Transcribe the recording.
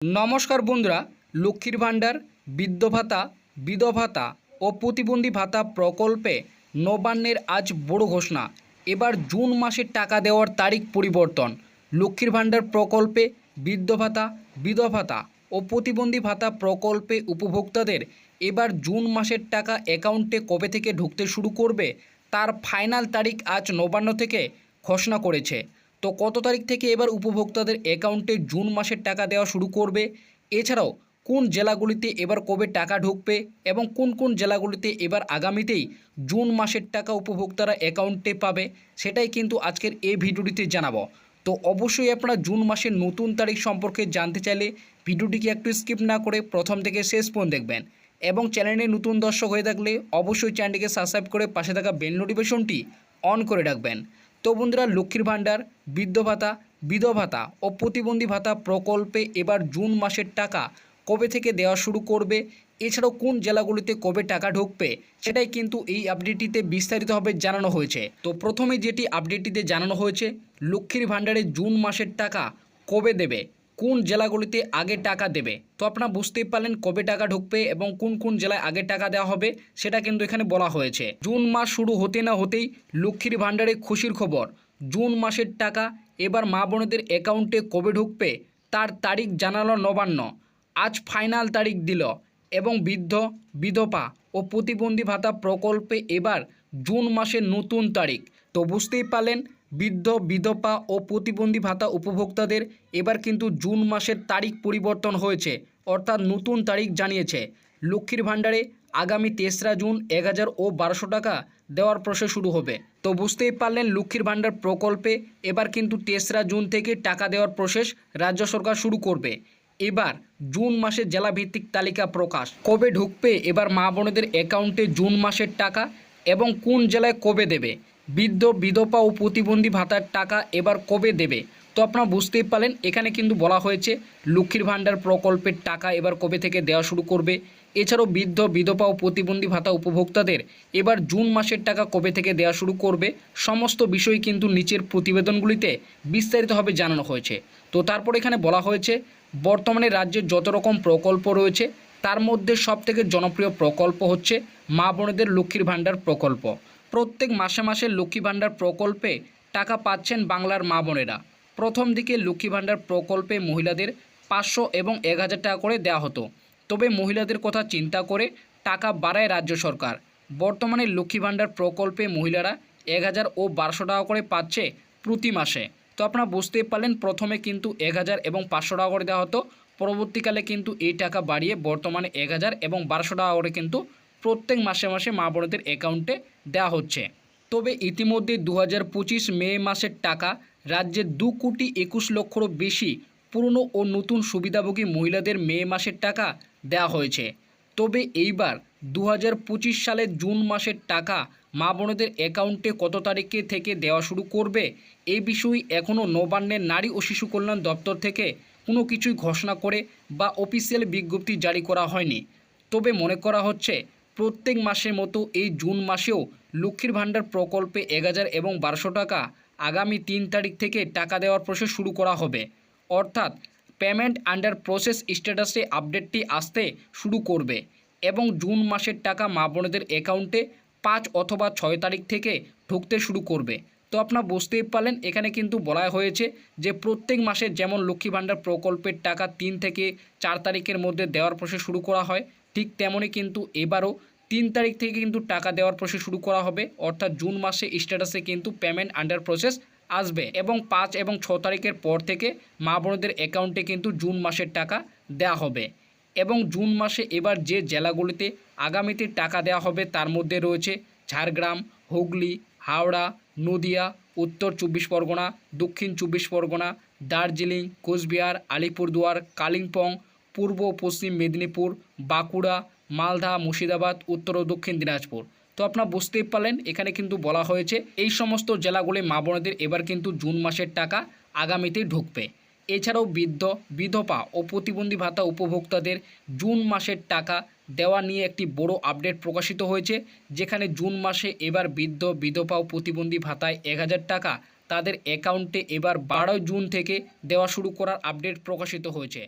নমস্কার বন্ধুরা, লক্ষ্মীর ভাণ্ডার বৃদ্ধ ভাতা বিধভাতা ও প্রতিবন্ধী ভাতা প্রকল্পে নবান্নের আজ বড় ঘোষণা। এবার জুন মাসে টাকা দেওয়ার তারিখ পরিবর্তন। লক্ষ্মীর ভাণ্ডার প্রকল্পে বৃদ্ধ ভাতা বিধভাতা ও প্রতিবন্ধী ভাতা প্রকল্পে উপভোক্তাদের এবার জুন মাসের টাকা অ্যাকাউন্টে কবে থেকে ঢুকতে শুরু করবে, তার ফাইনাল তারিখ আজ নবান্ন থেকে ঘোষণা করেছে। তো কত তারিখ থেকে এবার উপভোক্তাদের অ্যাকাউন্টে জুন মাসের টাকা দেওয়া শুরু করবে? এছাড়াও, কোন জেলাগুলিতে এবার কবে টাকা ঢুকবে এবং কোন কোন জেলাগুলিতে এবার আগামীতেই জুন মাসের টাকা উপভোক্তারা অ্যাকাউন্টে পাবে, সেটাই কিন্তু আজকের এই ভিডিওটিতে জানাব। তো অবশ্যই আপনারা জুন মাসের নতুন তারিখ সম্পর্কে জানতে চাইলে ভিডিওটিকে একটু স্কিপ না করে প্রথম থেকে শেষ পর্যন্ত দেখবেন। এবং চ্যানেলে নতুন দর্শক হয়ে থাকলে অবশ্যই চ্যানেলটিকে সাবস্ক্রাইব করে পাশে থাকা বেল নোটিফিকেশনটি অন করে রাখবেন। তো বন্ধুরা, লক্ষ্মীর ভাণ্ডার বৃদ্ধ ভাতা, বিধবা ভাতা ও প্রতিবন্ধী ভাতা প্রকল্পে এবার জুন মাসের টাকা কবে থেকে দেওয়া শুরু করবে? এছাড়াও কোন জেলাগুলিতে কবে টাকা ঢুকবে? সেটাই কিন্তু এই আপডেটটিতে বিস্তারিতভাবে জানানো হয়েছে। তো প্রথমে যেটি আপডেটটিতে জানানো হয়েছে, লক্ষ্মীর ভাণ্ডারে জুন মাসের টাকা কবে দেবে? কোন জেলাগুলিতে আগে টাকা দেবে? তো আপনারা বুঝতেই পারলেন কবে টাকা ঢুকবে এবং কোন কোন জেলায় আগে টাকা দেওয়া হবে, সেটা কিন্তু এখানে বলা হয়েছে। জুন মাস শুরু হতে না হতেই লক্ষ্মীর ভাণ্ডারে খুশির খবর। জুন মাসের টাকা এবার মা বোনেদের অ্যাকাউন্টে কবে ঢুকবে, তার তারিখ জানালো নবান্ন। আজ ফাইনাল তারিখ দিল এবং বৃদ্ধ, বিধবা ও প্রতিবন্ধী ভাতা প্রকল্পে এবার জুন মাসের নতুন তারিখ। তো বুঝতেই পারলেন বৃদ্ধ, বিধবা ও প্রতিবন্ধী ভাতা উপভোক্তাদের এবার কিন্তু জুন মাসের তারিখ পরিবর্তন হয়েছে, অর্থাৎ নতুন তারিখ জানিয়েছে। লক্ষ্মীর ভাণ্ডারে আগামী তেসরা জুন এক হাজার ও বারোশো টাকা দেওয়ার প্রসেস শুরু হবে। তো বুঝতেই পারলেন লক্ষ্মীর ভাণ্ডার প্রকল্পে এবার কিন্তু তেসরা জুন থেকে টাকা দেওয়ার প্রসেস রাজ্য সরকার শুরু করবে। এবার জুন মাসে জেলাভিত্তিক তালিকা প্রকাশ। কবে ঢুকবে এবার মা বোনেদের অ্যাকাউন্টে জুন মাসের টাকা এবং কোন জেলায় কবে দেবে? বৃদ্ধ, বিধবা ও প্রতিবন্ধী ভাতার টাকা এবার কবে দেবে? তো আপনারা বুঝতেই পারলেন, এখানে কিন্তু বলা হয়েছে, লক্ষ্মীর ভাণ্ডার প্রকল্পের টাকা এবার কবে থেকে দেওয়া শুরু করবে? এছাড়াও বৃদ্ধ, বিধবা ও প্রতিবন্ধী ভাতা উপভোক্তাদের এবার জুন মাসের টাকা কবে থেকে দেওয়া শুরু করবে? সমস্ত বিষয় কিন্তু নিচের প্রতিবেদনগুলিতে বিস্তারিতভাবে জানানো হয়েছে। তো তারপর এখানে বলা হয়েছে, বর্তমানে রাজ্যের যত রকম প্রকল্প রয়েছে, তার মধ্যে সবথেকে জনপ্রিয় প্রকল্প হচ্ছে মা বোনেদের লক্ষ্মীর ভাণ্ডার প্রকল্প। প্রত্যেক মাসে মাসে লক্ষ্মী ভাণ্ডার প্রকল্পে টাকা পাচ্ছেন বাংলার মা বোনেরা। প্রথম দিকে লক্ষ্মী ভাণ্ডার প্রকল্পে মহিলাদের পাঁচশো এবং এক হাজার টাকা করে দেওয়া হতো। তবে মহিলাদের কথা চিন্তা করে টাকা বাড়ায় রাজ্য সরকার। বর্তমানে লক্ষ্মী ভাণ্ডার প্রকল্পে মহিলারা এক হাজার ও বারোশো টাকা করে পাচ্ছে প্রতি মাসে। তো আপনারা বুঝতেই পারলেন, প্রথমে কিন্তু এক হাজার এবং পাঁচশো টাকা করে দেওয়া হতো। পরবর্তীকালে কিন্তু এই টাকা বাড়িয়ে বর্তমানে এক হাজার এবং বারোশো টাকা করে কিন্তু প্রত্যেক মাসে মাসে মা বোনদের অ্যাকাউন্টে দেওয়া হচ্ছে। তবে ইতিমধ্যে দু হাজার পঁচিশ মে মাসের টাকা রাজ্যের দু কোটি একুশ লক্ষরও বেশি পুরনো ও নতুন সুবিধাভোগী মহিলাদের মে মাসের টাকা দেওয়া হয়েছে। তবে এইবার দু হাজার পঁচিশ সালের জুন মাসের টাকা মা বোনেদের অ্যাকাউন্টে কত তারিখে থেকে দেওয়া শুরু করবে, এ বিষয়ে এখনও নবান্নের নারী ও শিশু কল্যাণ দপ্তর থেকে কোনো কিছুই ঘোষণা করে বা অফিসিয়াল বিজ্ঞপ্তি জারি করা হয়নি। তবে মনে করা হচ্ছে প্রত্যেক মাসের মতো এই জুন মাসেও লক্ষ্মীর ভাণ্ডার প্রকল্পে এক হাজার এবং বারোশো টাকা আগামী তিন তারিখ থেকে টাকা দেওয়ার প্রসেস শুরু করা হবে। অর্থাৎ পেমেন্ট আন্ডার প্রসেস স্ট্যাটাসে আপডেটটি আসতে শুরু করবে এবং জুন মাসের টাকা মা বোনেদের অ্যাকাউন্টে পাঁচ অথবা ছয় তারিখ থেকে ঢুকতে শুরু করবে। তো আপনারা বুঝতেই পারলেন, এখানে কিন্তু বলা হয়েছে যে প্রত্যেক মাসে যেমন লক্ষ্মী ভাণ্ডার প্রকল্পের টাকা তিন থেকে চার তারিখের মধ্যে দেওয়ার প্রসেস শুরু করা হয় ঠিক তেমনই কিন্তু এবারও তিন তারিখ থেকে কিন্তু টাকা দেওয়ার প্রসেস শুরু করা হবে। অর্থাৎ জুন মাসে স্ট্যাটাসে কিন্তু পেমেন্ট আন্ডার প্রসেস আসবে এবং পাঁচ এবং ছ তারিখের পর থেকে মা বোনদের অ্যাকাউন্টে কিন্তু জুন মাসের টাকা দেওয়া হবে। এবং জুন মাসে এবার যে জেলাগুলিতে আগামীতে টাকা দেওয়া হবে তার মধ্যে রয়েছে ঝাড়গ্রাম, হুগলি, হাওড়া, নদিয়া, উত্তর চব্বিশ পরগনা, দক্ষিণ চব্বিশ পরগনা, দার্জিলিং, কোচবিহার, আলিপুরদুয়ার, কালিম্পং পূর্ব ও পশ্চিম মেদিনীপুর, বাঁকুড়া, মালদা, মুর্শিদাবাদ, উত্তর ও দক্ষিণ দিনাজপুর। তো আপনারা বুঝতেই পারলেন, এখানে কিন্তু বলা হয়েছে, এই সমস্ত জেলাগুলি মা বোনেদের এবার কিন্তু জুন মাসের টাকা আগামীতেই ঢুকবে। এছাড়াও বৃদ্ধ, বিধবা ও প্রতিবন্ধী ভাতা উপভোক্তাদের জুন মাসের টাকা দেওয়া নিয়ে একটি বড় আপডেট প্রকাশিত হয়েছে, যেখানে জুন মাসে এবার বৃদ্ধ, বিধবা ও প্রতিবন্ধী ভাতায় এক হাজার টাকা তাদের অ্যাকাউন্টে এবার বারোই জুন থেকে দেওয়া শুরু করার আপডেট প্রকাশিত হয়েছে।